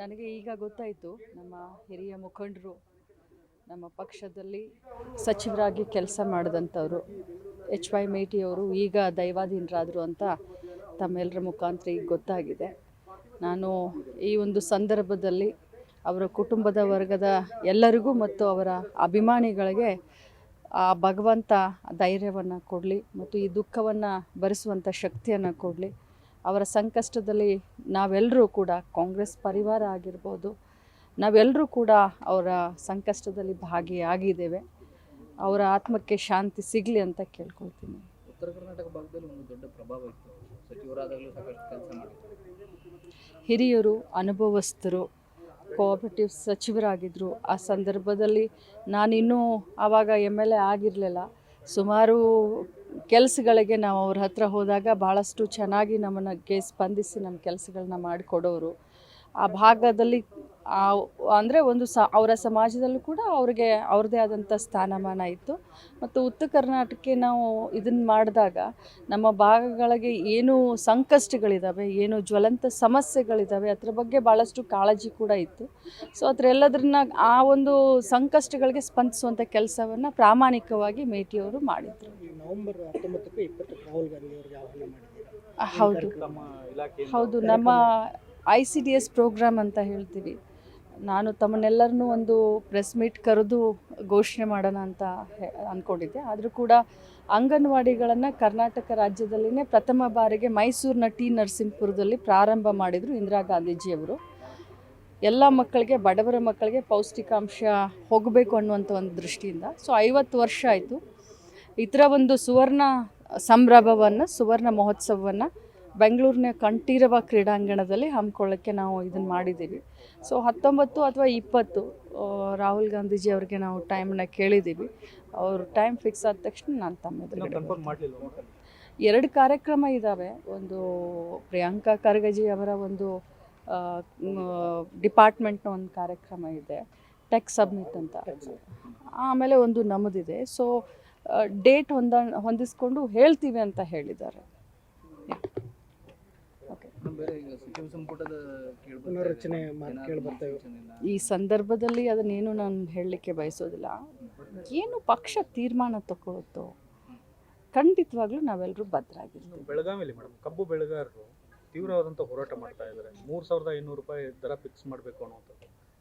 ನನಗೆ ಈಗ ಗೊತ್ತಾಯಿತು ನಮ್ಮ ಹಿರಿಯ ಮುಖಂಡರು ನಮ್ಮ ಪಕ್ಷದಲ್ಲಿ ಸಚಿವರಾಗಿ ಕೆಲಸ ಮಾಡಿದಂಥವ್ರು ಎಚ್ ವೈ ಮೇಟಿಯವರು ಈಗ ದೈವಾಧೀನರಾದರು ಅಂತ ತಮ್ಮೆಲ್ಲರ ಮುಖಾಂತರ ಈಗ ಗೊತ್ತಾಗಿದೆ. ನಾನು ಈ ಒಂದು ಸಂದರ್ಭದಲ್ಲಿ ಅವರ ಕುಟುಂಬದ ವರ್ಗದ ಎಲ್ಲರಿಗೂ ಮತ್ತು ಅವರ ಅಭಿಮಾನಿಗಳಿಗೆ ಆ ಭಗವಂತ ಧೈರ್ಯವನ್ನು ಕೊಡಲಿ ಮತ್ತು ಈ ದುಃಖವನ್ನು ಭರಿಸುವಂಥ ಶಕ್ತಿಯನ್ನು ಕೊಡಲಿ. ಅವರ ಸಂಕಷ್ಟದಲ್ಲಿ ನಾವೆಲ್ಲರೂ ಕೂಡ ಕಾಂಗ್ರೆಸ್ ಪರಿವಾರ ಆಗಿರ್ಬೋದು ನಾವೆಲ್ಲರೂ ಕೂಡ ಅವರ ಸಂಕಷ್ಟದಲ್ಲಿ ಭಾಗಿಯಾಗಿದ್ದೇವೆ. ಅವರ ಆತ್ಮಕ್ಕೆ ಶಾಂತಿ ಸಿಗಲಿ ಅಂತ ಕೇಳ್ಕೊಳ್ತೀನಿ. ಉತ್ತರ ಕರ್ನಾಟಕ ಭಾಗದಲ್ಲಿ ಒಂದು ದೊಡ್ಡ ಪ್ರಭಾವ ಇತ್ತು. ಸಚಿವರಾದಾಗಲೂ ಸಾಕಷ್ಟು ಕೆಲಸ ಮಾಡಿದ್ರು. ಹಿರಿಯರು ಅನುಭವಸ್ಥರು ಕೋಆಪರೇಟಿವ್ ಸಚಿವರಾಗಿದ್ದರು ಆ ಸಂದರ್ಭದಲ್ಲಿ ನಾನಿನ್ನೂ ಆವಾಗ ಎಂ ಎಲ್ ಎ ಆಗಿರಲಿಲ್ಲ. ಸುಮಾರು ಕೆಲಸಗಳಿಗೆ ನಾವು ಅವ್ರ ಹತ್ರ ಹೋದಾಗ ಭಾಳಷ್ಟು ಚೆನ್ನಾಗಿ ನಮ್ಮನ್ನಕ್ಕೆ ಸ್ಪಂದಿಸಿ ನಮ್ಮ ಕೆಲಸಗಳನ್ನ ಮಾಡಿಕೊಡೋರು. ಆ ಭಾಗದಲ್ಲಿ ಆ ಅಂದರೆ ಒಂದು ಸ ಅವರ ಸಮಾಜದಲ್ಲೂ ಕೂಡ ಅವ್ರಿಗೆ ಅವ್ರದ್ದೇ ಆದಂಥ ಸ್ಥಾನಮಾನ ಇತ್ತು. ಮತ್ತು ಉತ್ತರ ಕರ್ನಾಟಕಕ್ಕೆ ನಾವು ಇದನ್ನು ಮಾಡಿದಾಗ ನಮ್ಮ ಭಾಗಗಳಿಗೆ ಏನು ಸಂಕಷ್ಟಗಳಿದ್ದಾವೆ ಏನು ಜ್ವಲಂತ ಸಮಸ್ಯೆಗಳಿದ್ದಾವೆ ಅದ್ರ ಬಗ್ಗೆ ಭಾಳಷ್ಟು ಕಾಳಜಿ ಕೂಡ ಇತ್ತು. ಸೊ ಅದ್ರ ಎಲ್ಲದನ್ನ ಆ ಒಂದು ಸಂಕಷ್ಟಗಳಿಗೆ ಸ್ಪಂದಿಸುವಂಥ ಕೆಲಸವನ್ನು ಪ್ರಾಮಾಣಿಕವಾಗಿ ಮೇಟಿಯವರು ಮಾಡಿದರು. ನವೆಂಬರ್ ಹೌದು. ಹೌದು. ನಮ್ಮ I C D S program ಅಂತ ಹೇಳ್ತೀವಿ. ನಾನು ತಮ್ಮನ್ನೆಲ್ಲರನ್ನು ಒಂದು ಪ್ರೆಸ್ ಮೀಟ್ ಕರೆದು ಘೋಷಣೆ ಮಾಡೋಣ ಅಂತ ಅಂದ್ಕೊಂಡಿದ್ದೆ ಆದರೂ ಕೂಡ ಅಂಗನವಾಡಿಗಳನ್ನು ಕರ್ನಾಟಕ ರಾಜ್ಯದಲ್ಲಿನೇ ಪ್ರಥಮ ಬಾರಿಗೆ ಮೈಸೂರಿನ ಟಿ ನರಸಿಂಹಪುರದಲ್ಲಿ ಪ್ರಾರಂಭ ಮಾಡಿದರು ಇಂದಿರಾ ಗಾಂಧೀಜಿಯವರು. ಎಲ್ಲ ಮಕ್ಕಳಿಗೆ, ಬಡವರ ಮಕ್ಕಳಿಗೆ ಪೌಷ್ಟಿಕಾಂಶ ಹೋಗಬೇಕು ಅನ್ನುವಂಥ ಒಂದು ದೃಷ್ಟಿಯಿಂದ. ಸೊ, ಐವತ್ತು ವರ್ಷ ಆಯಿತು. ಇದರ ಒಂದು ಸುವರ್ಣ ಸಂಭ್ರಮವನ್ನು, ಸುವರ್ಣ ಮಹೋತ್ಸವವನ್ನು ಬೆಂಗಳೂರಿನ ಕಂಠೀರವ ಕ್ರೀಡಾಂಗಣದಲ್ಲಿ ಹಮ್ಮಿಕೊಳ್ಳೋಕ್ಕೆ ನಾವು ಇದನ್ನು ಮಾಡಿದ್ದೀವಿ. ಸೊ ಹತ್ತೊಂಬತ್ತು ಅಥವಾ ಇಪ್ಪತ್ತು ರಾಹುಲ್ ಗಾಂಧೀಜಿ ಅವರಿಗೆ ನಾವು ಟೈಮನ್ನ ಕೇಳಿದ್ದೀವಿ. ಅವರು ಟೈಮ್ ಫಿಕ್ಸ್ ಆದ ತಕ್ಷಣ ನಾನು ತಮ್ಮ ಎರಡು ಕಾರ್ಯಕ್ರಮ ಇದ್ದಾವೆ ಒಂದು ಪ್ರಿಯಾಂಕಾ ಖರ್ಗಜಿ ಅವರ ಒಂದು ಡಿಪಾರ್ಟ್ಮೆಂಟ್ನ ಒಂದು ಕಾರ್ಯಕ್ರಮ ಇದೆ. ಟೆಕ್ ಸಬ್ಮಿಟ್ ಅಂತ. ಆಮೇಲೆ ಒಂದು ನಮ್ಮದಿದೆ ಸೊ ಡೇಟ್ ಹೊಂದ ಹೊಂದಿಸ್ಕೊಂಡು ಹೇಳ್ತೀವಿ ಅಂತ ಹೇಳಿದ್ದಾರೆ. ಬೇರೆ ಈಗ ಸಚಿವ ಸಂಪುಟದ ಕೇಳ್ಬರ್ತಾ ಪುನರ್ರಚನೆ ಮಾತು ಈ ಸಂದರ್ಭದಲ್ಲಿ ಅದನ್ನೇನು ನಾನು ಹೇಳಲಿಕ್ಕೆ ಬಯಸೋದಿಲ್ಲ. ಏನು ಪಕ್ಷ ತೀರ್ಮಾನ ತಗೊಳುತ್ತೋ ಖಂಡಿತವಾಗ್ಲೂ ನಾವೆಲ್ಲರೂ ಭದ್ರಾಗಿರ್ತೀವಿ. ಬೆಳಗಾವಿಯಲ್ಲಿ ಮೇಡಮ್ ಕಬ್ಬು ಬೆಳೆಗಾರರು ತೀವ್ರವಾದಂಥ ಹೋರಾಟ ಮಾಡ್ತಾ ಇದ್ದಾರೆ. ಮೂರು ಸಾವಿರದ ಐನೂರು ರೂಪಾಯಿ ದರ ಫಿಕ್ಸ್ ಮಾಡಬೇಕು ಅನ್ನೋದು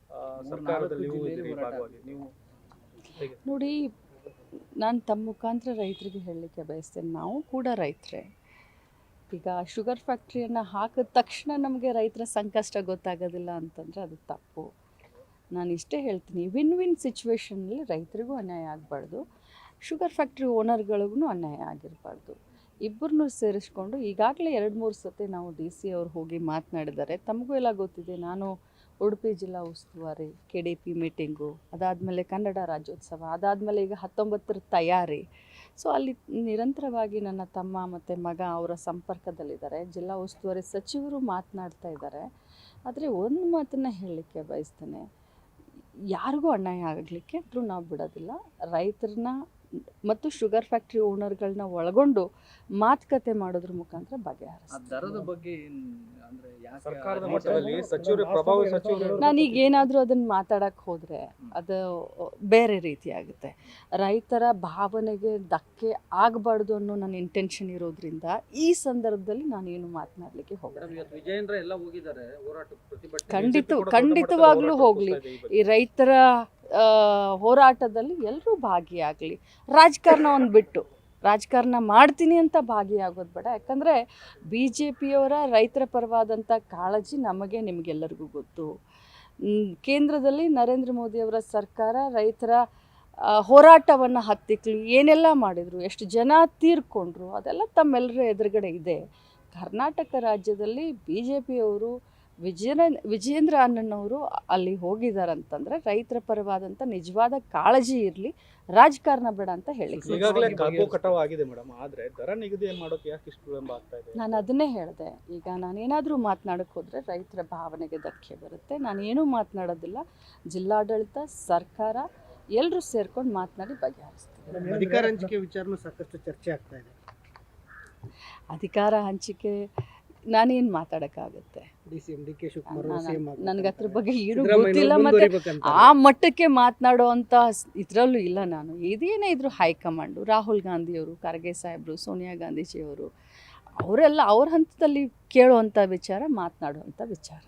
ಆ, ಸರ್ಕಾರದಲ್ಲಿ ನೀವು ಜಿಲ್ಲೆಯಲ್ಲಿ ಇದ್ದೀರಿ ಭಾಗವಾಗಿ ನೀವು ನೋಡಿ ನಾನು ತಮ್ಮ ಮುಖಾಂತರ ರೈತರಿಗೆ ಹೇಳಲಿಕ್ಕೆ ಬಯಸ್ತೇನೆ. ನಾವು ಕೂಡ ರೈತರೇ. ಈಗ ಶುಗರ್ ಫ್ಯಾಕ್ಟ್ರಿಯನ್ನು ಹಾಕಿದ ತಕ್ಷಣ ನಮಗೆ ರೈತರ ಸಂಕಷ್ಟ ಗೊತ್ತಾಗೋದಿಲ್ಲ ಅಂತಂದರೆ ಅದು ತಪ್ಪು. ನಾನು ಇಷ್ಟೇ ಹೇಳ್ತೀನಿ ವಿನ್ ವಿನ್ ಸಿಚುವೇಶನಲ್ಲಿ ರೈತರಿಗೂ ಅನ್ಯಾಯ ಆಗಬಾರ್ದು, ಶುಗರ್ ಫ್ಯಾಕ್ಟ್ರಿ ಓನರ್ಗಳಿಗೂ ಅನ್ಯಾಯ ಆಗಿರಬಾರ್ದು. ಇಬ್ಬರನ್ನೂ ಸೇರಿಸ್ಕೊಂಡು ಈಗಾಗಲೇ ಎರಡು ಮೂರು ಸತಿ ನಾವು ಡಿ ಸಿ ಅವ್ರು ಹೋಗಿ ಮಾತನಾಡಿದ್ದಾರೆ. ತಮಗೂ ಎಲ್ಲ ಗೊತ್ತಿದೆ, ನಾನು ಉಡುಪಿ ಜಿಲ್ಲಾ ಉಸ್ತುವಾರಿ, ಕೆ ಡಿ ಪಿ ಮೀಟಿಂಗು ಅದಾದಮೇಲೆ ಕನ್ನಡ ರಾಜ್ಯೋತ್ಸವ, ಅದಾದಮೇಲೆ ಈಗ ಹತ್ತೊಂಬತ್ತರ ತಯಾರಿ. ಸೊ ಅಲ್ಲಿ ನಿರಂತರವಾಗಿ ನನ್ನ ತಮ್ಮ ಮತ್ತು ಮಗ ಅವರ ಸಂಪರ್ಕದಲ್ಲಿದ್ದಾರೆ. ಜಿಲ್ಲಾ ಉಸ್ತುವಾರಿ ಸಚಿವರು ಮಾತನಾಡ್ತಾ ಇದ್ದಾರೆ. ಆದರೆ ಒಂದು ಮಾತನ್ನು ಹೇಳಲಿಕ್ಕೆ ಬಯಸ್ತೇನೆ. ಯಾರಿಗೂ ಅನ್ಯಾಯ ಆಗಲಿಕ್ಕೆ ಅಂತೂ ನಾವು ಬಿಡೋದಿಲ್ಲ. ರೈತರನ್ನ ಮತ್ತು ಶುಗರ್ ಫ್ಯಾಕ್ಟ್ರಿ ಓನರ್ಗಳನ್ನ ಒಳಗೊಂಡು ಮಾತುಕತೆ ಮಾಡೋದ್ರ ಮುಖಾಂತರ ನಾನೀಗ ಏನಾದರೂ ಅದನ್ನ ಮಾತಾಡಕ್ಕೆ ಹೋದರೆ ಅದು ಬೇರೆ ರೀತಿ ಆಗುತ್ತೆ. ರೈತರ ಭಾವನೆಗೆ ಧಕ್ಕೆ ಆಗಬಾರ್ದು ಅನ್ನೋ ನನ್ನ ಇಂಟೆನ್ಷನ್ ಇರೋದ್ರಿಂದ ಈ ಸಂದರ್ಭದಲ್ಲಿ ನಾನೇನು ಮಾತನಾಡಲಿಕ್ಕೆ ಹೋಗಲ್ಲ. ಇವತ್ತು ವಿಜಯೇಂದ್ರ ಎಲ್ಲ ಹೋಗಿದ್ದಾರೆ ಹೋರಾಟ ಪ್ರತಿಭಟನೆ ಖಂಡಿತ ಖಂಡಿತವಾಗ್ಲೂ ಹೋಗ್ಲಿ. ಈ ರೈತರ ಹೋರಾಟದಲ್ಲಿ ಎಲ್ಲರೂ ಭಾಗಿಯಾಗಲಿ. ರಾಜಕಾರಣ ಒಂದು ಬಿಟ್ಟು. ರಾಜಕಾರಣ ಮಾಡ್ತೀನಿ ಅಂತ ಭಾಗಿಯಾಗೋದು ಬೇಡ. ಯಾಕಂದರೆ ಬಿ ಜೆ ಪಿಯವರ ರೈತರ ಪರವಾದಂಥ ಕಾಳಜಿ ನಮಗೆ, ನಿಮಗೆಲ್ಲರಿಗೂ ಗೊತ್ತು. ಕೇಂದ್ರದಲ್ಲಿ ನರೇಂದ್ರ ಮೋದಿಯವರ ಸರ್ಕಾರ ರೈತರ ಹೋರಾಟವನ್ನು ಹತ್ತಿಕ್ಲು, ಏನೆಲ್ಲ ಮಾಡಿದರು, ಎಷ್ಟು ಜನ ತೀರ್ಕೊಂಡ್ರು, ಅದೆಲ್ಲ ತಮ್ಮೆಲ್ಲರ ಎದುರುಗಡೆ ಇದೆ. ಕರ್ನಾಟಕ ರಾಜ್ಯದಲ್ಲಿ ಬಿ ಜೆ ಪಿಯವರು ವಿಜಯನ ವಿಜೇಂದ್ರ ಅಣ್ಣನವರು ಅಲ್ಲಿ ಹೋಗಿದಾರಂತಂದ್ರೆ ರೈತರ ಪರವಾದಂಥ ನಿಜವಾದ ಕಾಳಜಿ ಇರಲಿ ರಾಜಕಾರಣ ಬೇಡ ಅಂತ ಹೇಳಿ. ಈಗಾಗಲೇ ಕಬ್ಬು ಕಟಾವು ಆಗಿದೆ ಮೇಡಮ್. ಆದ್ರೆ ದರ ನಿಗದಿ ಮಾಡೋಕೆ ಯಾಕೆ ಇಷ್ಟು ವಿಳಂಬ ಆಗ್ತಾ ಇದೆ? ನಾನು ಅದನ್ನೇ ಹೇಳಿದೆ. ಈಗ ನಾನೇನಾದರೂ ಮಾತನಾಡಕ್ಕೆ ಹೋದರೆ ರೈತರ ಭಾವನೆಗೆ ಧಕ್ಕೆ ಬರುತ್ತೆ. ಏನೂ ಮಾತನಾಡೋದಿಲ್ಲ. ಜಿಲ್ಲಾಡಳಿತ ಸರ್ಕಾರ ಎಲ್ಲರೂ ಸೇರ್ಕೊಂಡು ಮಾತನಾಡಿ ಬಗೆಹರಿಸ್ತೀವಿ. ಅಧಿಕಾರ ಹಂಚಿಕೆ ವಿಚಾರನೂ ಸಾಕಷ್ಟು ಚರ್ಚೆ ಆಗ್ತಾ ಇದೆ. ಅಧಿಕಾರ ಹಂಚಿಕೆ ನಾನೇನು ಮಾತಾಡೋಕ್ಕಾಗುತ್ತೆ? ನನಗೆ ಅದ್ರ ಬಗ್ಗೆ ಏನು ಗೊತ್ತಿಲ್ಲ ಮತ್ತೆ ಆ ಮಟ್ಟಕ್ಕೆ ಮಾತನಾಡೋವಂಥ ಇದರಲ್ಲೂ ಇಲ್ಲ ನಾನು. ಇದೇನೇ ಇದ್ರು ಹೈಕಮಾಂಡು ರಾಹುಲ್ ಗಾಂಧಿಯವರು ಖರ್ಗೆ ಸಾಹೇಬರು ಸೋನಿಯಾ ಗಾಂಧೀಜಿಯವರು ಅವರೆಲ್ಲ ಅವ್ರ ಹಂತದಲ್ಲಿ ಕೇಳುವಂಥ ವಿಚಾರ ಮಾತನಾಡುವಂಥ ವಿಚಾರ.